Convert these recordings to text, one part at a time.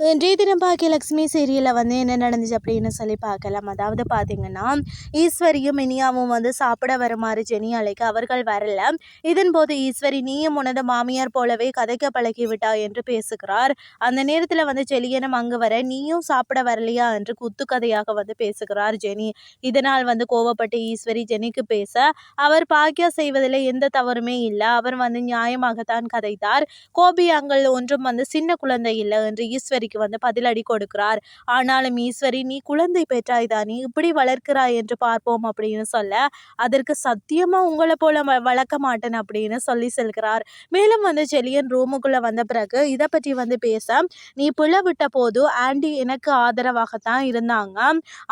இன்றைய தினம் பாக்கியலட்சுமி சீரியலில் வந்து என்ன நடந்துச்சு அப்படின்னு சொல்லி பார்க்கலாம். அதாவது பார்த்தீங்கன்னா ஈஸ்வரியும் இனியாவும் வந்து சாப்பிட வருமாறு ஜெனி அழைக்க அவர்கள் வரல. இதன் போது ஈஸ்வரி நீயும் உனது மாமியார் போலவே கதைக்க பழகி விட்டா என்று பேசுகிறார். அந்த நேரத்தில் வந்து ஜெலியனும் அங்கு வர நீயும் சாப்பிட வரலையா? என்று குத்து கதையாக வந்து பேசுகிறார் ஜெனி. இதனால் வந்து கோவப்பட்டு ஈஸ்வரி ஜெனிக்கு பேச அவர் பாக்கியா செய்வதில் எந்த தவறுமே இல்லை. அவர் வந்து நியாயமாகத்தான் கதைத்தார். கோபி அங்கள் ஒன்றும் வந்து சின்ன குழந்தை இல்லை என்று ஈஸ்வரி ஈஸ்வரிக்கு வந்து பதிலடி கொடுக்கிறார். ஆனாலும் ஈஸ்வரி நீ குழந்தை பெற்றாய் நீ இப்படி வளர்க்கிறாய் என்று பார்ப்போம் அப்படின்னு சொல்ல அதற்கு சத்தியமா உங்களை போல வளர்க்க மாட்டேன் அப்படின்னு சொல்லி செல்கிறார். மேலும் வந்து செலியன் ரூமுக்குள்ள வந்த பிறகு இதை பற்றி வந்து பேச நீ புல விட்ட போது ஆண்டி எனக்கு ஆதரவாகத்தான் இருந்தாங்க.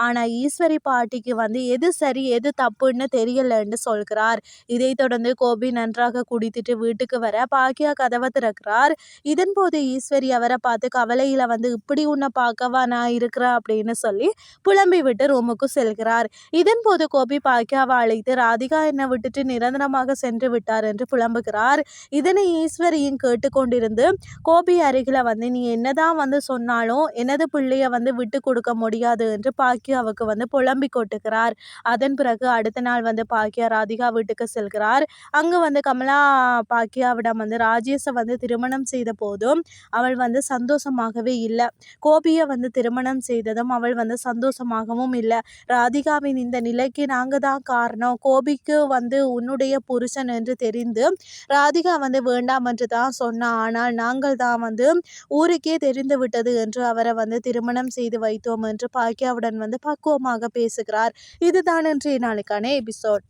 ஆனா ஈஸ்வரி பாட்டிக்கு வந்து எது சரி எது தப்புன்னு தெரியலன்னு சொல்கிறார். இதை தொடர்ந்து கோபி நன்றாக குடித்துட்டு வீட்டுக்கு வர பாக்கியா கதவை திறக்கிறார். இதன் போது ஈஸ்வரி அவரை பார்த்து கவலையில வந்து இப்படி உன்னை பார்க்கவா நான் இருக்கிறேன்? அப்படின்னு சொல்லி புலம்பி விட்டு ரூமுக்கு செல்கிறார். இதன் போது கோபி பாக்கியாவை அழைத்து ராதிகா என்னை விட்டுட்டு நிரந்தரமாக சென்று விட்டார் என்று புலம்புகிறார். இதனை ஈஸ்வரியும் கேட்டுக்கொண்டிருந்து கோபி அருகில் வந்து நீ என்னதான் வந்து சொன்னாலும் எனது பிள்ளைய வந்து விட்டு கொடுக்க முடியாது என்று பாக்கியாவுக்கு வந்து புலம்பி கொட்டுகிறார். அதன் பிறகு அடுத்த நாள் வந்து பாக்கியா ராதிகா வீட்டுக்கு செல்கிறார். அங்கு வந்து கமலா பாக்கியாவிடம் வந்து ராஜேஷை வந்து திருமணம் செய்த போதும் அவள் வந்து சந்தோஷமாகவே இல்லை. கோபியை வந்து திருமணம் செய்ததும் அவள் வந்து சந்தோஷமாகவும் இல்லை. ராதிகாவின் இந்த நிலைக்கு நாங்கள் தான் காரணம். கோபிக்கு வந்து உன்னுடைய புருஷன் என்று தெரிந்து ராதிகா வந்து வேண்டாம் என்று தான் சொன்னான் ஆனால் நாங்கள் தான் வந்து ஊருக்கே தெரிந்து விட்டது என்று அவரை வந்து திருமணம் செய்து வைத்தோம் என்று பாக்கியாவுடன் வந்து பக்குவமாக பேசுகிறார். இதுதான் இன்றைய நாளுக்கான எபிசோட்.